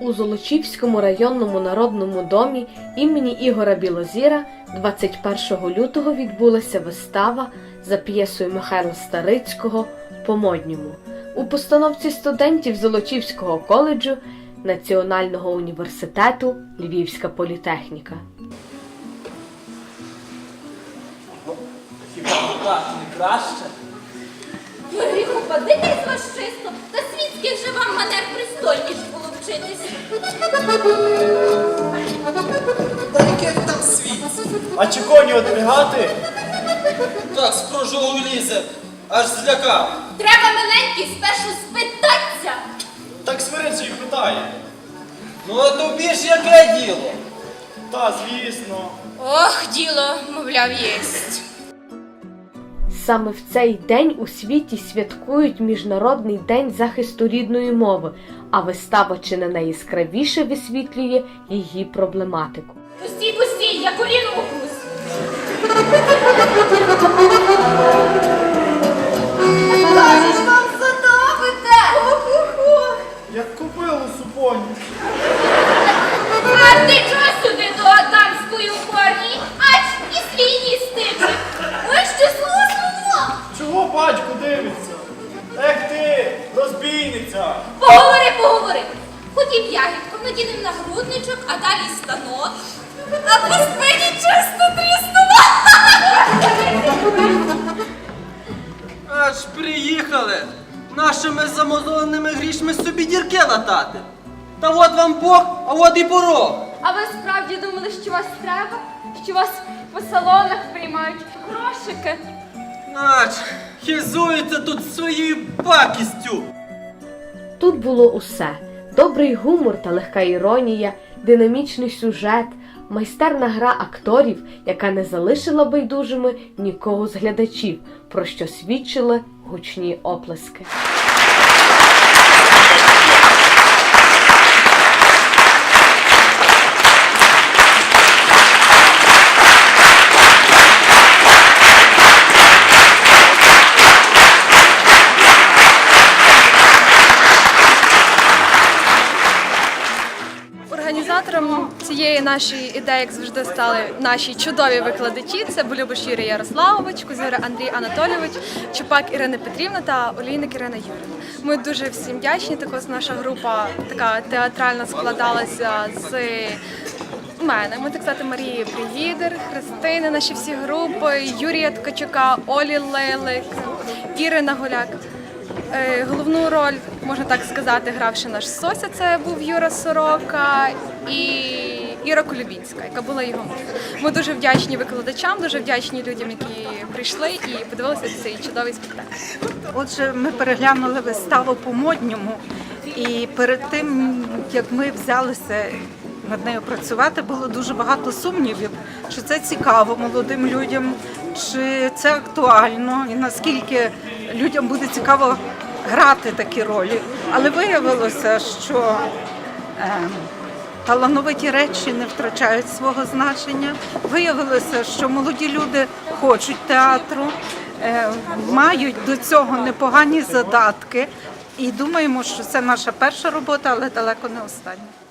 У Золочівському районному народному домі імені Ігора Білозіра 21 лютого відбулася вистава за п'єсою Михайла Старицького по-модньому у постановці студентів Золочівського коледжу Національного університету Львівська політехніка. Хіба не краще? З вас чисто, та світських же вам манер пристойніш було вчитись. Та яких там світ? А чи коні одвигати? Так, з прожогу лізе, аж злякав. Треба миленький спершу спитатися. Так свириться і питає. Ну а тобі ж яке діло? Та, звісно. Ох, діло, мовляв, єсть. Саме в цей день у світі святкують Міжнародний день захисту рідної мови, а вистава чи не найяскравіше висвітлює її проблематику. Пустій, пустій, я коліно укус. Батько дивиться? Ех ти, розбійниця! Поговори, поговори. Ходім ягідку, надінем нагрудничок, а далі станок. А по спині чисто тріснуло. Аж приїхали. Нашими замозоленими грішми собі дірки латати. Та от вам Бог, а от і порог. А ви справді думали, що вас треба? Що вас по салонах приймають грошики? Нач, хизується тут своєю пакістю. Тут було усе: добрий гумор та легка іронія, динамічний сюжет, майстерна гра акторів, яка не залишила байдужими нікого з глядачів, про що свідчили гучні оплески. Організатором цієї нашої ідеї, як завжди, стали наші чудові викладачі. Це Болюбиш Юрій Ярославович, Козира Андрій Анатолійович, Чупак Ірина Петрівна та Олійник Ірина Юрівна. Ми дуже всім вдячні. Також наша група така театральна складалася з мене. Ми так сказати, Марії Приїдер, Христини, наші всі групи, Юрія Ткачука, Олі Лелик, Ірина Голяк. Е, Головну роль, можна так сказати, гравши наш Сося, це був Юра Сорока і Іра Колюбінська, яка була його мама. Ми дуже вдячні викладачам, дуже вдячні людям, які прийшли і подивилися цей чудовий спектакль. Отже, ми переглянули виставу по модньому, і перед тим як ми взялися над нею працювати, було дуже багато сумнівів, чи це цікаво молодим людям, чи це актуально, і наскільки людям буде цікаво грати такі ролі. Але виявилося, що е, талановиті речі не втрачають свого значення. Виявилося, що молоді люди хочуть театру, е, мають до цього непогані задатки. І думаємо, що це наша перша робота, але далеко не остання.